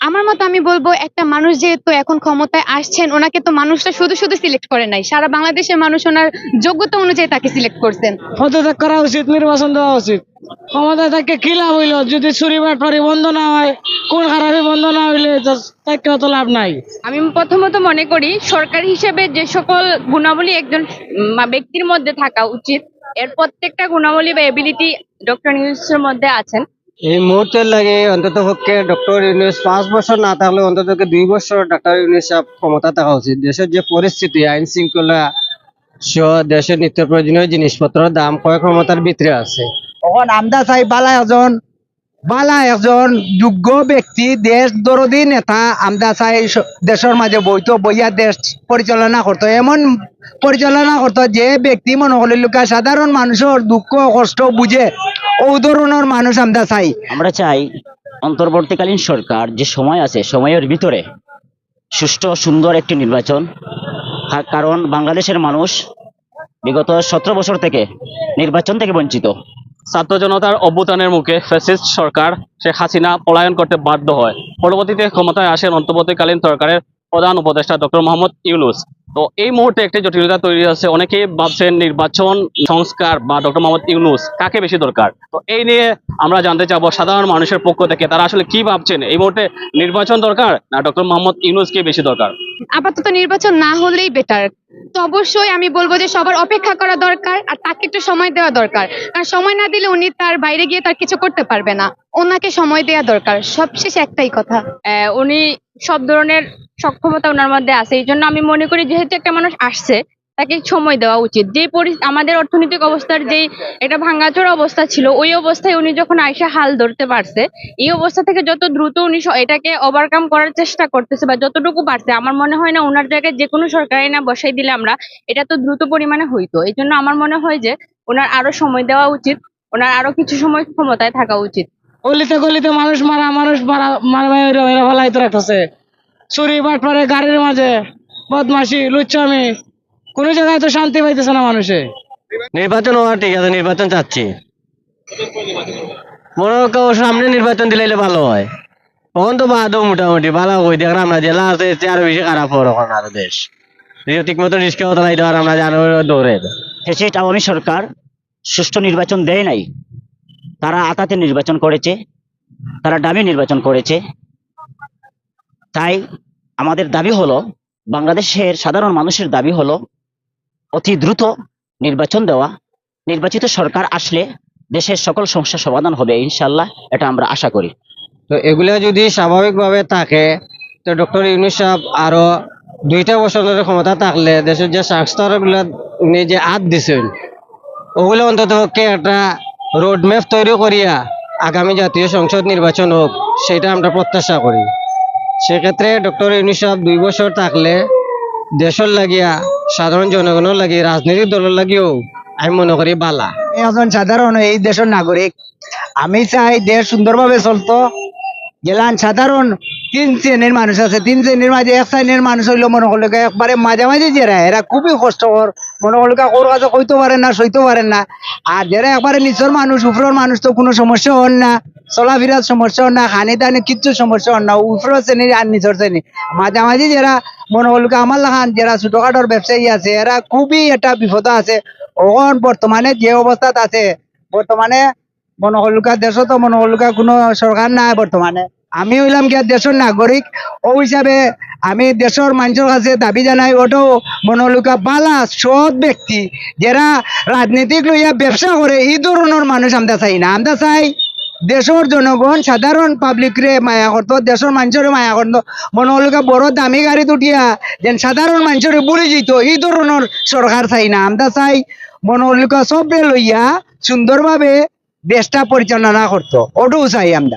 আমার মতো আমি বলব একটা মানুষ যেহেতু এখন ক্ষমতায় আসছেন ওনাকে তো মানুষটা শুধু শুধু সিলেক্ট করে নাই। সারা বাংলাদেশের মানুষ ওনার যোগ্যতা অনুযায়ী তাকে সিলেক্ট করছেন। পদত্যাগ করা উচিত নির্বাচন দেওয়া উচিত। ক্ষমতা তাকে কি লাভ হইল? যদি চুরি বাটপারি বন্ধ না হয় কোন খারাপি বন্ধ না হইলে তাকে অত লাভ নাই। আমি প্রথমত মনে করি সরকার হিসেবে যে সকল গুণাবলী একজন ব্যক্তির মধ্যে থাকা উচিত। এর প্রত্যেকটা গুণাবলী বা এবিলিটি ডক্টর নিউজের মধ্যে আছেন। এই মুহূর্তে লাগে অন্তত পক্ষে ডক্টর ইউনুস পাঁচ বছর না থাকলে অন্তত দুই বছর ডক্টর ইউনুস ক্ষমতা থাকা উচিত। দেশের যে পরিস্থিতি আইন শৃঙ্খলা সহ দেশের নিত্য প্রয়োজনীয় জিনিসপত্রের দাম কয় ক্ষমতার ভিতরে আছে। তখন আমরা চাই বালা একজন বালা একজন যোগ্য ব্যক্তি, দেশ দরদি নেতা আমরা চাই দেশের মাঝে বইতো বইয়া দেশ পরিচালনা করতো এমন পরিচালনা করতো যে ব্যক্তি মনে হলে লোকা সাধারণ মানুষের দুঃখ, কষ্ট বুঝে ও ধরনের মানুষ আমরা চাই। আমরা চাই অন্তর্বর্তীকালীন সরকার যে সময় আছে সময়ের ভিতরে সুষ্ঠু সুন্দর একটি নির্বাচন কারণ বাংলাদেশের মানুষ বিগত সতেরো বছর থেকে নির্বাচন থেকে বঞ্চিত। ছাত্র জনতার অভ্যুত্থানের মুখে ফ্যাসিস্ট সরকার শেখ হাসিনা পলায়ন করতে বাধ্য হয়। পরবর্তীতে ক্ষমতায় আসেন অন্তর্বর্তীকালীন সরকারের প্রধান উপদেষ্টা ডক্টর মোহাম্মদ ইউনুস। তো এই মুহূর্তে একটি জটিলতা তৈরি হচ্ছে অনেকেই ভাবছেন নির্বাচন, সংস্কার বা ডক্টর মোহাম্মদ ইউনুস কাকে বেশি দরকার? তো এই নিয়ে আমরা জানতে চাবো সাধারণ মানুষের পক্ষ থেকে, তারা আসলে কি ভাবছেন? এই মুহূর্তে নির্বাচন দরকার না ডক্টর মোহাম্মদ ইউনুসকে বেশি দরকার? আপাতত নির্বাচন না হলেই বেটার তো অবশ্যই আমি বলব যে সবার অপেক্ষা করা দরকার আর তাকে একটু সময় দেওয়া দরকার। কারণ সময় না দিলে উনি তার বাইরে গিয়ে তার কিছু করতে পারবে না। ওনাকে সময় দেওয়া দরকার। সবশেষ একটাই কথা। উনি সব ধরনের সক্ষমতা ওনার মধ্যে আছে। এই জন্য আমি মনে করি যেহেতু একটা মানুষ আসছে তাকে সময় দেওয়া উচিত। যে পরি- আমাদের অর্থনৈতিক অবস্থার যেই একটা ভাঙ্গাচোর অবস্থা ছিল, ওই অবস্থায় উনি যখন আইসা হাল ধরতে পারছে, এই অবস্থা থেকে যত দ্রুত উনি এটাকে ওভারকাম করার চেষ্টা করতেছে বা যতটুকু পারছে, আমার মনে হয় না ওনার জায়গায় যে কোনো সরকারি না বসাই দিলে আমরা এটা তো দ্রুত পরিমাণে হইতো। এই জন্য আমার মনে হয় যে ওনার আরও সময় দেওয়া উচিত, ওনার আরও কিছু সময় ক্ষমতায় থাকা উচিত। গলিতে গলিতে মানুষ মারা মানুষ মারা মারা মেরে ফেলাইতে রাখতেছে। চুরি গাড়ির মাঝে বদমাসি লুচ্চামি কোনো জায়গায় তো শান্তি পাইতেছে না মানুষে। নির্বাচন হওয়া ঠিক আছে নির্বাচন চাচ্ছি। মনে কেউ সামনে নির্বাচন দিলে ভালো হয়। তখন তো বাদও মোটামুটি ভালো হই দেখ আমরা জেলা আছে এতে আরও বেশি খারাপ হওয়ার এখন আরও দেশ। ঠিক মতো রিস্কে হতে নাই আর আমরা জানো দৌড়ে ফেসিস্ট আওয়ামী সরকার সুষ্ঠু নির্বাচন দেয় নাই তারা আতাতে নির্বাচন করেছে তারা ডামি নির্বাচন করেছে। তাই আমাদের দাবি হলো বাংলাদেশের সাধারণ মানুষের দাবি হলো অতি দ্রুত নির্বাচন দেওয়া। নির্বাচিত সরকার আসলে দেশের সকল সমস্যার সমাধান হবে ইনশাল্লাহ এটা আমরা আশা করি। তো এগুলা যদি স্বাভাবিকভাবে থাকে, তো ডক্টর ইউনুস সাহেব আরও দুইটা বছর ধরে ক্ষমতা থাকলে দেশের যে স্বাস্থ্যগুলা উনি যে হাত দিছেন, ওগুলো অন্তত একটা রোড ম্যাপ তৈরি করিয়া আগামী জাতীয় সংসদ নির্বাচন হোক, সেটা আমরা প্রত্যাশা করি। সেক্ষেত্রে ডক্টর ইউনুস সাহেব দুই বছর থাকলে দেশের লাগিয়া সাধারণ জনগণের লাগি রাজনৈতিক দলের লাগিও আমি মনে করি বালা। এখন সাধারণ এই দেশের নাগরিক। আমি চাই দেশ সুন্দরভাবে চলতো। গেলান সাধারণ তিন শ্রেণির মানুষ আছে, তিন শ্রেণির মাঝে এক শ্রেণির মানুষ হইল মনে করল একবারে মাঝামাঝি যারা এরা খুবই কষ্টকর। মনে করল ওর কাছে কইতে পারেন না, সইতে পারেন না। আর যারা একবারে নিচের মানুষ, উপরের মানুষ তো কোনো সমস্যা হন না। চলাফেরার সমস্যা হন না খানি দানি কিচ্ছু সমস্যা হন না, উপরের শ্রেণির আর নিচের শ্রেণি। মাঝামাঝি যারা মনে করল আমার লাগান, যারা ছোটখাটোর ব্যবসায়ী আছে, এরা খুবই একটা বিপদ আছে। এখন বর্তমানে যে অবস্থাত আছে, বর্তমানে মনোহলুকা দেশ তো মনোহলুকা কোনো সরকার নাই বর্তমানে। আমি হইলাম কি দেশের নাগরিক। ও হিসাবে আমি দেশের মানুষের কাছে দাবি জানাই ওটাও মনোহলুকা বালা সৎ ব্যক্তি, যারা রাজনীতিক লইয়া ব্যবসা করে, এই ধরনের মানুষ আমরা চাই না। আমরা চাই দেশের জনগণ, সাধারণ পাবলিক রে মায়া করতো, দেশের মানুষের মায়া করতো। মনে হলো গা বড় দামি গাড়ি উঠিয়া যেন সাধারণ মানুষের বুড়ি যেত, এই ধরনের সরকার চাই না। আমরা চাই মনে হলো গা সবরে লইয়া সুন্দরভাবে দেশটা পরিচালনা করতো। ওটাও চাই আমরা।